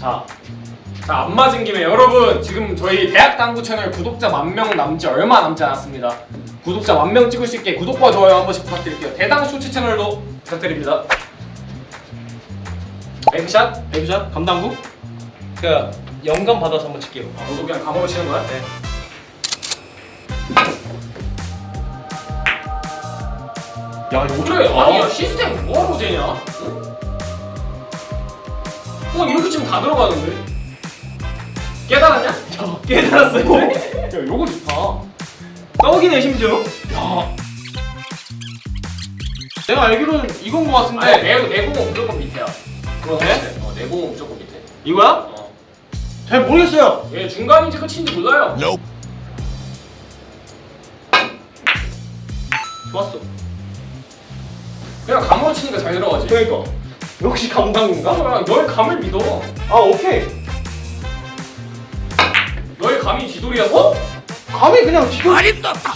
자, 자, 안 맞은 김에 여러분 지금 저희 대학 당구 채널 구독자 만 명 남지 얼마 남지 않았습니다. 구독자 만 명 찍을 수 있게 구독과 좋아요 한 번씩 부탁드릴게요. 대당 쇼츠 채널도 부탁드립니다. 뱅샷? 엠샷 감당구? 제가 영감 받아서 한번 칠게요. 아, 너도 그냥 감으로 치는 거야? 네. 야 이거 그래, 아니 야 시스템 뭐하고 되냐? 응? 어 이렇게 치면 다 들어가는데? 깨달았냐? 야, 깨달았어요. 야 요거 좋다. 떡이네 심지어. 야, 내가 알기로는 이건 거 같은데. 아니 내 내공은 무조건 밑에야. 그러네? 어, 내공은 무조건 밑에. 이거야? 어. 잘 모르겠어요. 얘 중간인지 끝인지 몰라요. 좋았어. 그냥 감으로 치니까 잘 들어가지. 그러니까. 역시 감당구인가? 그냥 너의 감을 믿어. 아 오케이. 너의 감이 지돌이었어? 감이 그냥 지금. 떴다.